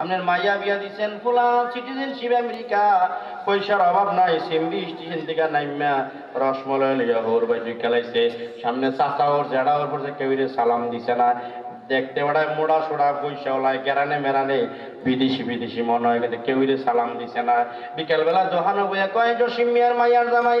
আপনার মাইয়া বিয়া দিছেন ফুলা সিটিজেনশিপ আমেরিকা। পয়সার অভাব নাই নাইমা। লিয়া হোর বাই দুই খেলাইছে, সামনে চাচা ওর জেডা ওর পর কেউ সালাম দিছে না। দেখতে বেড়ায় মোড়া সোড়া ওলাই, গেরানে মেরানে। বিদেশি বিদেশি মনে হয় কিন্তু কেউ সালাম দিছে না। বিকেলবেলা দোহানো বইয়া কয়, জসিম মিয়ার মাইয়ার জামাই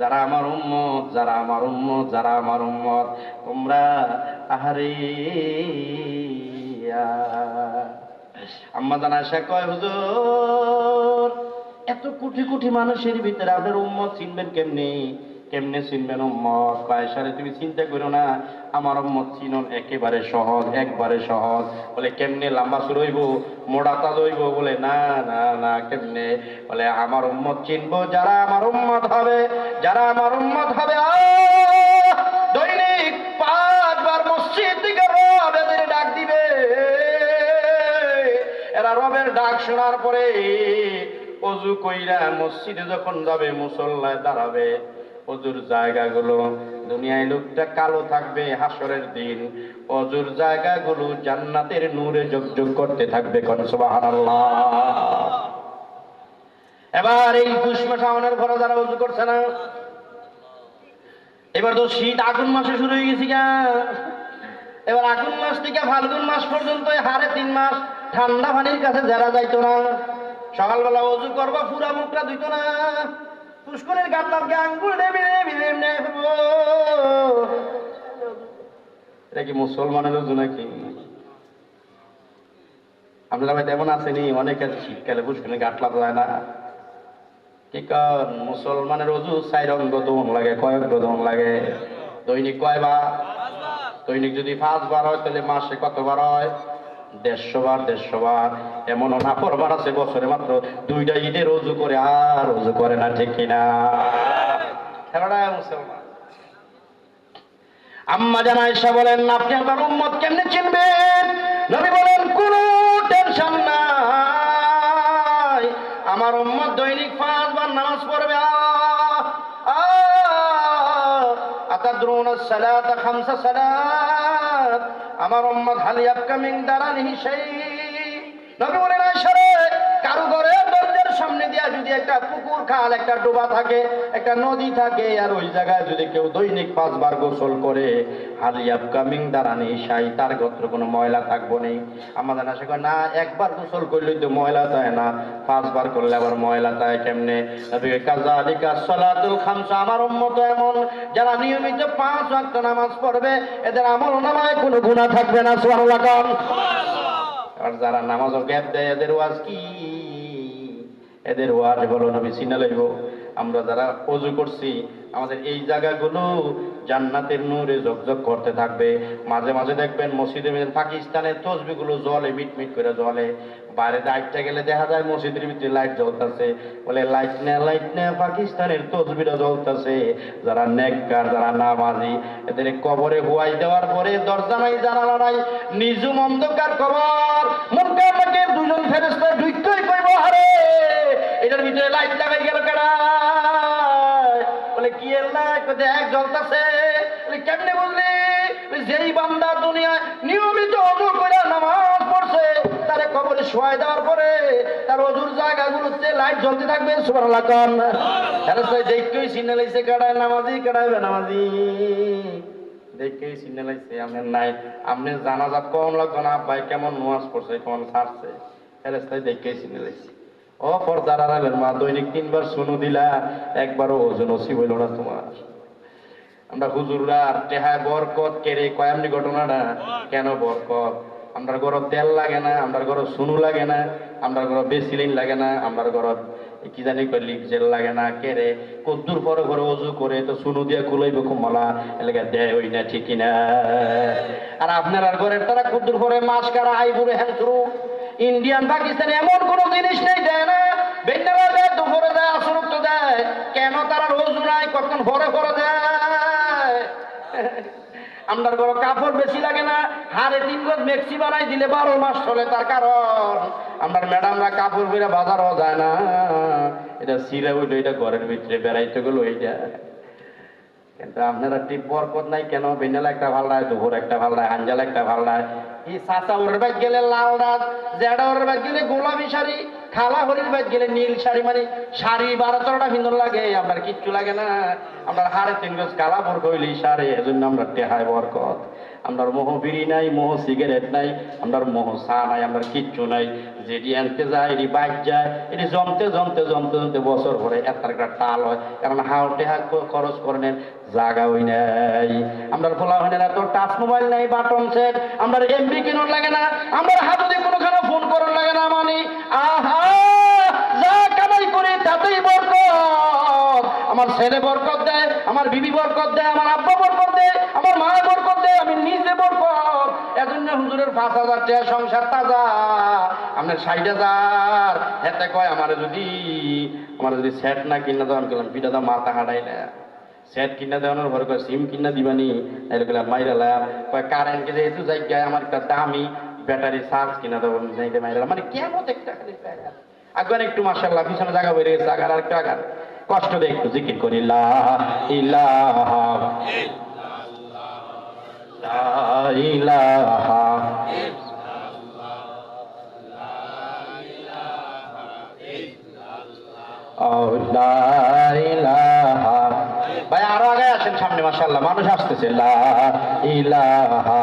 যারা আমার উম্মত, যারা আমার উম্মত, যারা আমার উম্মত, তোমরা আহারে আম্মা জানা আশা কয়, হুজুর, এত কোটি কোটি মানুষের ভিতরে আপনার উম্মত চিনবেন কেমনি? কেমনে চিনবেন উম্মত? কয়েসারে তুমি চিন্তা করো না, আমার উম্মত চিনন একেবারে সহজ, একবারে সহজ। বলে, কেমনে লম্বা সুর হইব মোড়াতা দইব বলে, না না না, কেমনে? বলে, আমার উম্মত চিনবো, যারা আমার উম্মত হবে, যারা আমার উম্মত হবে! দৈনিক পাঁচবার মসজিদ থেকে রব ডাক দিবে। এরা রবের ডাক শোনার পরে অজু কইরা মসজিদে যখন যাবে, মুসল্লায় দাঁড়াবে। অজুর জায়গাগুলো, দুনিয়ায় লোকটা কালো থাকবে হাসরের দিন। অজুর জায়গাগুলো জান্নাতের নূরে যোগ করতে থাকবে কোন সুবহানাল্লাহ। এবার এই পুষ্প শাওনের ঘরে যারা উজু করছে না, এবার তো শীত আগুন মাসে শুরু হয়ে গেছে গা। এবার আগুন মাস থেকে ফাল্গুন মাস পর্যন্ত হারে তিন মাস ঠান্ডা পানির কাছে যারা যাইতো না, সকালবেলা অজু করবা, পুরা মুখটা ধুইতো না। পুষ্করের গাটলাকে আঙ্গুল নেবে এটা কি মুসলমানের অজু নাকি? আপনারা ভাই তেমন আসেনি অনেকে আছে শীতকালে পুষ্করের গাটলা যায় না। কি কারণ মুসলমানের অজু চাই অঙ্গ দোহন লাগে, কয়েক দোহন লাগে। দৈনিক কয় বা দৈনিক যদি পাঁচবার হয়, তাহলে মাসে কতবার হয়? দেড়শো বার দেড়শো বার এমন নাফরবার আছে বছরে মাত্র দুইটা ঈদের রজু করে আর রজু করে না ঠিক কিনা? মুসলমান। আম্মা জানা এসা বলেন আপনি আমার উম্মত কেমনে চিনবেন? নবী বলেন কোন টেনশন নাই। আমার উম্মত দৈনিক পাঁচবার নামাজ পড়বে আহ, আতাদ্রুন সালাত খামসা সালাত আমার উম্মত হালি আপকামিং দাঁড়ানি সেই। নবী বলেন কারু ঘরে দরজার সামনে দিয়া যদি একটা পুকুর, খাল, একটা ডোবা থাকে, একটা নদী থাকে, আর ওই জায়গায় যদি কেউ দৈনিক পাঁচবার গোসল করে, হালি আপকামিং দাঁড়ানি সাই, তার গোত্র কোনো ময়লা থাকব নেই। আমাদের আশা করে না, একবার গোসল করলেই তো ময়লা যায় না, পাঁচবার করলে আবার ময়লা যায় কেমনে? কাজা আলিকা সলাতুল খামসা, আমার উম্মত এমন যারা নিয়মিত পাঁচ ওয়াক্ত নামাজ পড়বে, এদের আমল নামায় কোনো গুণা থাকবে না, সুবহানাল্লাহ কোন। আর যারা নামাজ গ্যাপ দেয়, এদের ওয়াজ কি এদের ওয়াজ হলো নবী সিনা লইব আমরা যারা অজু করছি, আমাদের এই জায়গাগুলো জান্নাতের নূরে ঝকঝক করতে থাকবে। মাঝে মাঝে দেখবেন মসজিদে মসজিদে পাকিস্তানের তসবিগুলো জলে মিট মিট করে জলে। বাইরে লাইটটা গেলে দেখা যায় মসজিদের ভিতরে লাইট জ্বলতেছে। বলে লাইট নে লাইট নে, পাকিস্তানের তসবিটা জ্বলতেছে। যারা নেককার, যারা নামাজি, এদের কবরে হুয়াই দেওয়ার পরে দরজা নাই, জানালা নাই, নিজুম অন্ধকার কবর। মুরকা দুজন ফেরেস্তা ঢুকতেই কইব হারে এটার ভিতরে লাইট লাগাই দেখ জ্বলতেছে বলে কেমনে বুঝলি বলে, যেই বান্দা দুনিয়ায় নিয়মিত অজু করে নামাজ পড়ছে তারে কবরে শোয়াই দেওয়ার পরে তার অজুর জায়গাগুলোতে লাইট জ্বলতে থাকবে সুবহানাল্লাহ কান। ফেরেস্তা দেখতেই সিনে লাইছে কাটায় নামাজি কাটাইবে নামাজি দেখেই চিনে লাগছে আপনার নাই। আপনি জানাজাত কম লাগতো না আব্বাই কেমন নোয়াজ পড়ছে কেমন ছাড়ছে। ফেরেস্তাই দেখেই লাগছে ও পর্দার আড়ালের মা দৈনিক তিনবার শুনু দিলা একবারও ওজন নসিব হইল না তোমার। আমরা হুজুররা টেহা বরকত কেড়ে কয়ামনি ঘটনাটা? কেন বরকত? আমরা ঘর তেল লাগে না আমরা ঘর সুনু লাগে না আমরা ঘর বেসিলিন লাগে না আমরা ঘর কি জানি কই লিপজেল লাগে না কে রে কদ্দুর পরে ঘরে অজু করে তো সুনু দিয়া কুলাইব কুমলা এলাকা দেয় ওই না ঠিকই না। আর আপনার আর ঘরের তারা কদ্দুর পরে মাছ কারা আইবুরে শুরু ইন্ডিয়ান, পাকিস্তান এমন কোনো জিনিস নেই, দেয় না। বেন্ডালা দেয়, দুপুরে দেয় আসরক তো দেয়। কেন তারা রোজ নাই, কখন ভরে ভরে আপনার বড় কাপড় বেশি লাগে না হারে তিন গজ মেক্সি বানাই দিলে বারো মাস চলে তার কারণ। আপনার ম্যাডামরা কাপড় বেরা বাজারও যায় না। এটা সিরা হইল, এটা ঘরের ভিতরে বেড়াইতে গেলো এইটা। কিন্তু আপনারা টিপ বরকত নাই কেন? বেনেলা একটা ভালো রায় দুপুর একটা ভালো রায় আঞ্জাল একটা ভালো রায় এই সাসা ওর বাইক গেলে লাল রাত জেডা ওর বাইক গেলে গোলাপি শাড়ি খালা হরির বাইক গেলে নীল শাড়ি মানে শাড়ি বারো তেরোটা লাগে, আপনার কিচ্ছু লাগে না। আপনার হাড়ে তিন গজ কালা বরক হইলে শাড়ি, এজন্য আমরা টেহায় বরকত। আপনার মোহ বিড়ি নাই, মোহ সিগারেট নাই আপনার মোহ চা নাই আপনার কিচ্ছু নাই। যেটি আনতে যায়, এটি বাইক যায়, এটি জমতে জমতে জমতে জমতে বছর ভরে এত একটা টাল হয়। কারণ হাওটে হাত খরচ করে নেন জাগা হই নাই। আমরা ফোলা হয় না তো টাচ মোবাইল নাই, বাটন সেট। আমরা এমবি কিনুন লাগে না আমরা হাতে কোনোখানে ফোন করার লাগে না মানে। আহা! যা কামাই করে, তাতেই বরকত। আমার ছেলে বরকত দেয়, আমার বিবি বরকত দেয়, আমার আব্বা বরকত দেয়, আমার মা বরকত দেয়, আমি নিজে বরকত। এজন্য হুজুরের পাঁচ হাজার টাকা সংসার তাজা। আপনার ষাট হাজার। এতে কয়, আমার যদি আমার যদি সেট না কিনা দেওয়ান করলাম পিঠা দাম মাথা হাঁটাই না। সেট কিনা দেওয়ানোর পরে কয়, সিম কিনা দিবানি? এর কইলাম মাইরালাম কয় কারেন্ট কে যেহেতু জায়গায় আমার একটা দামি ব্যাটারি চার্জ কিনা দেবো নাইতে মাইরালাম মানে কেমন একটা খালি প্যারা। আগান একটু মার্শাল্লাহ পিছনে জায়গা বেরিয়ে গেছে আগার আর একটু আগান কষ্ট দিয়ে একটু জিকির করি, লা ইলাহা ভাই, আরও আগে আসেন সামনে, মাশাআল্লাহ। মানুষ আসতেছে, লা ইলাহা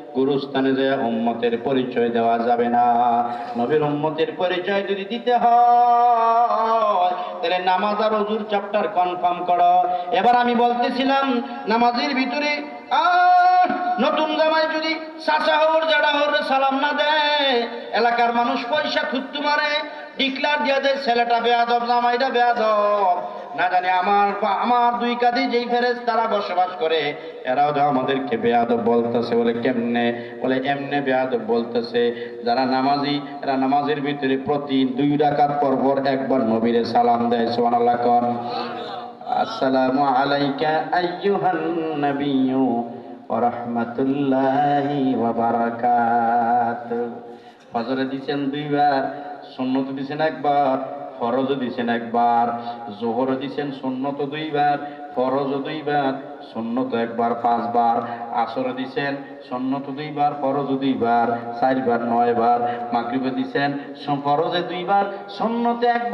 গুরুস্থানে যে উম্মতের পরিচয় দেওয়া যাবে না। নবীর উম্মতের পরিচয় যদি দিতে হয়, তাহলে নামাজ আর অজুর চ্যাপ্টার কনফার্ম করো। এবার আমি বলতেছিলাম, নামাজের ভিতরে নতুন জামাই যদি চাচা জাডা হর সালাম না দেয়, এলাকার মানুষ পয়সা থুত্তু মারে, ডিক্লার দিয়ে দেয়, ছেলেটা বেয়াদব, জামাইটা বেয়াদব। না জানি আমার আমার দুই কাঁধে যেই ফেরেস তারা বসবাস করে, এরাও তো আমাদেরকে বেয়াদব বলতেছে বলে কেমনে? বলে এমনে বেয়াদব বলতেছে। যারা নামাজি, এরা নামাজের ভিতরে প্রতি দুই রাকাত পর পর একবার নবীরে সালাম দেয়, সুবহানাল্লাহ কন। আসসালামু আলাইকা আইয়ুহান নাবিয়্যু ওয়া রাহমাতুল্লাহি ওয়া বারাকাতুহু ফজরে দিছেন দুইবার, সুন্নত দিছেন একবার ফরজ দিছেন একবার, জোহর দিছেন সুন্নত দুইবার, ফরজ দুইবার, সুন্নত একবার পাঁচবার, আসর দিছেন সুন্নত দুইবার, ফরজ দুইবার, চারবার, নয়বার, মাগরিবে দিছেন ফরজে দুইবার, সুন্নতে একবার